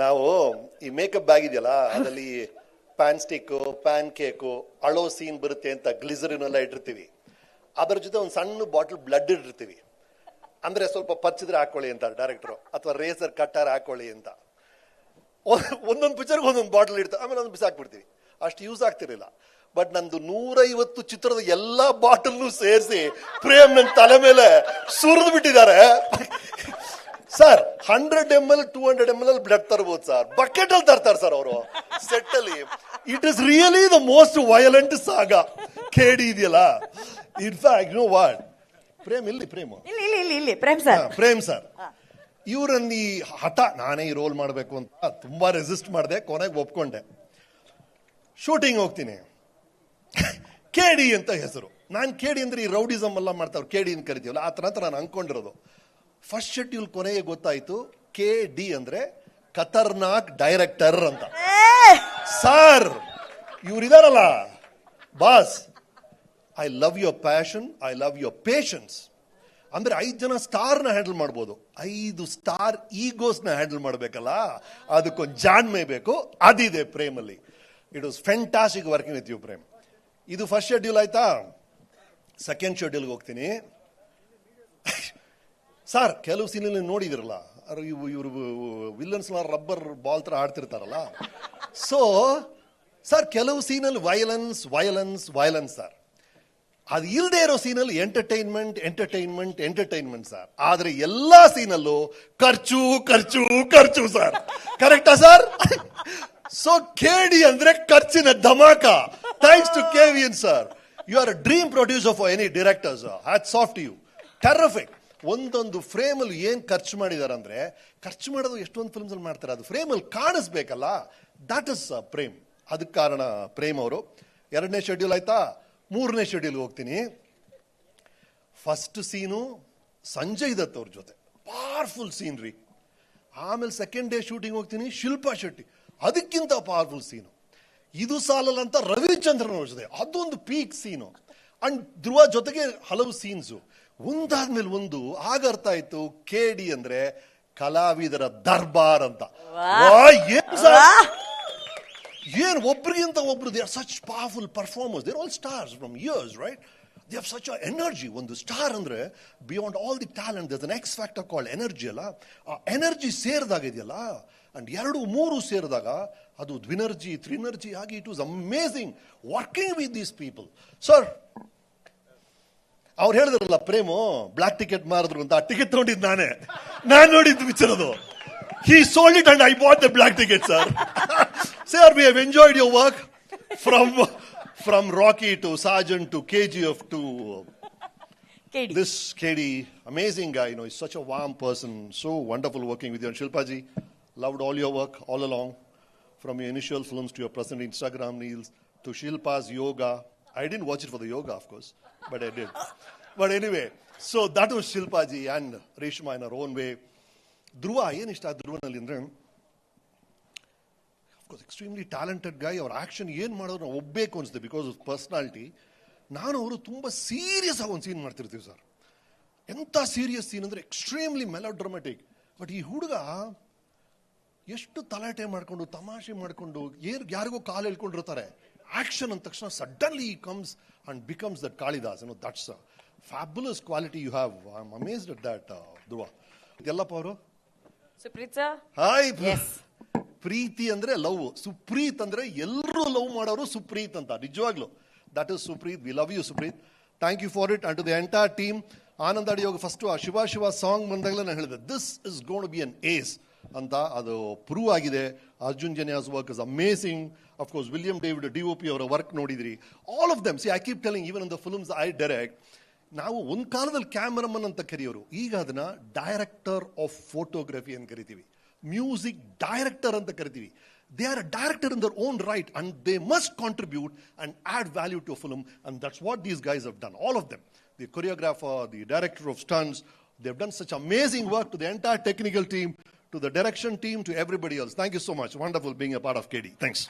ನಾವು ಈ makeup bag ಇದೆಯಲ್ಲ ಅದರಲ್ಲಿ ಪ್ಯಾನ್ ಸ್ಟಿಕ್ ಪ್ಯಾನ್ ಕೇಕು ಅಳೋ ಸೀನ್ ಬರುತ್ತೆ ಅಂತ ಗ್ಲಿಸರಿನ್ ಎಲ್ಲ ಇಟ್ಟಿರ್ತೀವಿ. ಅದರ ಜೊತೆ ಒಂದು ಸಣ್ಣ ಬಾಟಲ್ ಬ್ಲಡ್ ಇಟ್ಟಿರ್ತೀವಿ. ಅಂದ್ರೆ ಸ್ವಲ್ಪ ಪಚ್ಚಿದ್ರೆ ಹಾಕೊಳ್ಳಿ ಅಂತ ಡೈರೆಕ್ಟರ್ ಅಥವಾ ರೇಸರ್ ಕಟ್ಟಾರ ಹಾಕೊಳ್ಳಿ ಅಂತ. ಒಂದೊಂದು ಪಿಕ್ಚರ್ಗೆ ಒಂದೊಂದು ಬಾಟಲ್ ಇಡ್ತಾರೆ ಆಮೇಲೆ ಒಂದು ಬಿಸಾಕ್ಬಿಡ್ತೀವಿ. ಅಷ್ಟು ಯೂಸ್ ಆಗ್ತಿರ್ಲಿಲ್ಲ. ಬಟ್ ನಂದು ನೂರೈವತ್ತು ಚಿತ್ರದ ಎಲ್ಲಾ ಬಾಟಲ್ನು ಸೇರಿಸಿ ಪ್ರೇಮ್ ನನ್ನ ತಲೆ ಮೇಲೆ ಸುರಿದು ಬಿಟ್ಟಿದ್ದಾರೆ sir hundred M L two hundred M L ಅಲ್ಲಿ ಬ್ಲಡ್ ತರ್ಬೋದು ಸರ್ ಬಕೆಟ್ ಅಲ್ಲಿ ತರ್ತಾರೆ ಸರ್ ಅವರು. ಸೆಟ್ ಅಲ್ಲಿ. It is really the most violent saga KD ಇದೆಯಲ್ಲ? ಇನ್ಫ್ಯಾಕ್ಟ್ ನೋ ವಾಟ್ ಪ್ರೇಮ್ ಇಲ್ಲಿ ಪ್ರೇಮ್ ಇಲ್ಲಿ ಇಲ್ಲಿ ಇಲ್ಲಿ ಇಲ್ಲಿ. ಪ್ರೇಮ್ ಸರ್ ಪ್ರೇಮ್ ಸರ್ ಇವರನ್ನ ಈ ಹಠ ನಾನೇ ಈ ರೋಲ್ ಮಾಡಬೇಕು ಅಂತ ತುಂಬಾ ರೆಸಿಸ್ಟ್ ಮಾಡಿದೆ ಕೊನೆಗೆ ಒಪ್ಕೊಂಡೆ. ಶೂಟಿಂಗ್ ಹೋಗ್ತೀನಿ. ಕೇಡಿ ಅಂತ ಹೆಸರು. ನಾನು ಕೇಡಿ ಅಂದ್ರೆ ಈ ರೌಡಿಸಮ್ ಎಲ್ಲ ಮಾಡ್ತಾವ್ರು. ಕೇಡಿ ಅಂತ ಕರಿತೀವಲ್ಲ ಆ ಥರ ನಾನು ಅನ್ಕೊಂಡಿರೋದು. ಫಸ್ಟ್ ಶೆಡ್ಯೂಲ್ ಕೊನೆಗೆ ಗೊತ್ತಾಯ್ತು ಕೆ ಡಿ ಅಂದ್ರೆ ಖತರ್ನಾಕ್ ಡೈರೆಕ್ಟರ್ ಅಂತ. Sir ಇವರಿದಾರಲ್ಲ? Boss I love your passion I love your patience ಅಂದ್ರೆ ಐದು ಜನ ಸ್ಟಾರ್ನ ಹ್ಯಾಂಡಲ್ ಮಾಡ್ಬೋದು. ಐದು ಸ್ಟಾರ್ ಈಗೋಸ್ನ ಹ್ಯಾಂಡಲ್ ಮಾಡಬೇಕಲ್ಲ? ಅದಕ್ಕೊಂದು ಜಾಣ್ಮೆ ಬೇಕು, ಅದಿದೆ ಪ್ರೇಮಲ್ಲಿ. It was fantastic working with you Prem ಇದು ಫಸ್ಟ್ ಶೆಡ್ಯೂಲ್ ಆಯ್ತಾ? ಸೆಕೆಂಡ್ ಶೆಡ್ಯೂಲ್ಗೆ ಹೋಗ್ತೀನಿ. ಸರ್, ಕೆಲವು ಸೀನಲ್ಲಿ ನೋಡಿದಿರಲ್ಲ ಇವು ಇವರು ವಿಲನ್ಸ್ ರಬ್ಬರ್ ಬಾಲ್ ತರ ಆಡ್ತಿರ್ತಾರಲ್ಲ. ಸೊ ಸರ್, ಕೆಲವು ಸೀನಲ್ಲಿ ವಯಲೆನ್ಸ್ ವಯಲೆನ್ಸ್ ವಯಲೆನ್ಸ್ ಸರ್. ಅದು ಇಲ್ಲದೆ ಇರೋ ಸೀನಲ್ಲಿ ಎಂಟರ್ಟೈನ್ಮೆಂಟ್ ಎಂಟರ್ಟೈನ್ಮೆಂಟ್ ಎಂಟರ್ಟೈನ್ಮೆಂಟ್ ಸರ್. ಆದ್ರೆ ಎಲ್ಲಾ ಸೀನಲ್ಲೂ ಖರ್ಚು ಖರ್ಚು ಖರ್ಚು ಸರ್. ಕರೆಕ್ಟಾ ಸರ್? ಸೊ ಕೇಡಿ ಅಂದ್ರೆ ಖರ್ಚಿನ dhamaka. Thanks to K V N sir. You are dream producer for any directors hats soft you terrific ಒಂದೊಂದು ಫ್ರೇಮಲ್ಲಿ ಏನು ಖರ್ಚು ಮಾಡಿದಾರೆ ಅಂದ್ರೆ ಖರ್ಚು ಮಾಡೋದು ಎಷ್ಟೊಂದು ಫಿಲ್ಮ್ಸ್ ಅಲ್ಲಿ ಮಾಡ್ತಾರೆ, ಅದು ಫ್ರೇಮಲ್ಲಿ ಕಾಣಿಸ್ಬೇಕಲ್ಲ? ದಟ್ ಇಸ್ ಪ್ರೇಮ್ ಅದಕ್ಕೆ ಕಾರಣ ಪ್ರೇಮ್ ಅವರು. ಎರಡನೇ ಶೆಡ್ಯೂಲ್ ಆಯ್ತಾ? ಮೂರನೇ ಶೆಡ್ಯೂಲ್ ಹೋಗ್ತೀನಿ. ಫಸ್ಟ್ ಸೀನು ಸಂಜಯ್ ದತ್ ಅವ್ರ ಜೊತೆ. ಪವರ್ಫುಲ್ ಸೀನ್ ರೀ. ಆಮೇಲೆ ಸೆಕೆಂಡ್ ಡೇ ಶೂಟಿಂಗ್ ಹೋಗ್ತೀನಿ, ಶಿಲ್ಪಾ ಶೆಟ್ಟಿ. ಅದಕ್ಕಿಂತ ಪವರ್ಫುಲ್ ಸೀನು ಇದು ಸಾಲಲ್ಲ ಅಂತ ರವಿಚಂದ್ರನ್ ಜೊತೆ. ಅದೊಂದು ಪೀಕ್ ಸೀನು ಅಂಡ್ ಧ್ರುವ ಜೊತೆಗೆ ಹಲವು ಸೀನ್ಸು ಒಂದಾದ್ಮೇಲೆ ಒಂದು ಆಗ ಅರ್ಥ ಆಯ್ತು ಕೇಡಿ ಅಂದ್ರೆ ಕಲಾವಿದರ ದರ್ಬಾರ್ ಅಂತ. ಏನ್ ಒಬ್ರಿಗಿಂತ ಒಬ್ರು they are such powerful performers they're all stars from years right they have such energy ಒಂದು ಸ್ಟಾರ್ ಅಂದ್ರೆ beyond all the talent thus an X factor called energy ಅಲ್ಲ? ಆ ಎನರ್ಜಿ ಸೇರಿದಾಗ ಇದೆಯಲ್ಲ? ಅಂಡ್ ಎರಡು ಮೂರು ಸೇರಿದಾಗ ಅದು ದ್ವಿನರ್ಜಿ ತ್ರಿನರ್ಜಿ ಆಗಿ it was amazing working with these people sir ಅವ್ರು ಹೇಳಿದ್ರಲ್ಲ ಪ್ರೇಮು ಬ್ಲಾಕ್ ಟಿಕೆಟ್ ಮಾರಿದ್ರು ಅಂತ ಆ ಟಿಕೆಟ್ ತಗೊಂಡಿದ್ದು ನಾನೇ ನಾನು ನೋಡಿದ್ದು ಪಿಕ್ಚರ್ ಅದು he sold it and I bought the black ticket sir sir we have enjoyed your work from from Rocky to Sajan to K G F to amazing guy, you know, he's such a warm person, so wonderful working with you. And Shilpaji, loved all your work all along, from your initial films to your present Instagram reels to Shilpa's yoga. I didn't watch it for the yoga, of course, but I did. but anyway, so that was Shilpaji and Reshma in her own way. Dhruva ಏನಿಷ್ಟ ಧ್ರುವನಲ್ಲಿ ಅಂದ್ರೆ? Of course extremely talented ಗೈ ಅವ್ರ action ಏನು ಮಾಡೋರು ನಾವು ಒಬ್ಬೇಕು ಅನಿಸುತ್ತೆ because of personality ನಾನು ಅವರು ತುಂಬ ಸೀರಿಯಸ್ ಆಗಿ ಒಂದು ಸೀನ್ ಮಾಡ್ತಿರ್ತೀವಿ ಸರ್ ಎಂಥ ಸೀರಿಯಸ್ ಸೀನ್ ಅಂದರೆ ಎಕ್ಸ್ಟ್ರೀಮ್ಲಿ ಮೆಲೋಡ್ರಮೆಟಿಕ್ ಬಟ್ ಈ ಹುಡುಗ ಎಷ್ಟು ತಲಾಟೆ ಮಾಡಿಕೊಂಡು ತಮಾಷೆ ಮಾಡಿಕೊಂಡು ಏರ್ ಯಾರಿಗೋ ಕಾಲು ಹೇಳ್ಕೊಂಡಿರ್ತಾರೆ ಆಕ್ಷನ್ ಅಂದ ತಕ್ಷಣ suddenly comes and becomes that Kalidas no that's fabulous quality you have I am amazed at that Dhruva ಎಲ್ಲಪ್ಪ ಅವರು? Supreeth sir hi Yes. ಪ್ರೀತಿ ಅಂದ್ರೆ ಲವ್ ಸುಪ್ರೀತ್ ಅಂದ್ರೆ ಎಲ್ಲರೂ ಲವ್ ಮಾಡೋರು ಸುಪ್ರೀತ್ ಅಂತ ನಿಜವಾಗ್ಲು. That is Supreeth we love you Supreeth thank you for it and to the entire team Anand ಅಡಿಯೋಗ first ಆ Shiva Shiva song ಬಂದಾಗಲೇ ನಾನು ಹೇಳಿದೆ this is gonna be an ace ಅಂತ ಅದು ಪ್ರೂವ್ ಆಗಿದೆ. Arjun Janya's work is amazing of course William David D O P ಅವರ work ನೋಡಿದ್ರಿ. All of them see I keep telling even the films I direct ನಾವು ಒಂದು ಕಾಲದಲ್ಲಿ ಕ್ಯಾಮರಮನ್ ಅಂತ ಕರೆಯೋರು. ಈಗ ಅದನ್ನ ಡೈರೆಕ್ಟರ್ ಆಫ್ ಫೋಟೋಗ್ರಫಿ ಅಂತ ಕರಿತೀವಿ. ಮ್ಯೂಸಿಕ್ ಡೈರೆಕ್ಟರ್ ಅಂತ ಕರಿತೀವಿ. They are a director in their own right and they must contribute and add value to film and that's what these guys have done all of them the choreographer the director of stunts have done such amazing work to the entire technical to the direction team, to everybody else. Thank you so much. Wonderful being a part of KD. Thanks.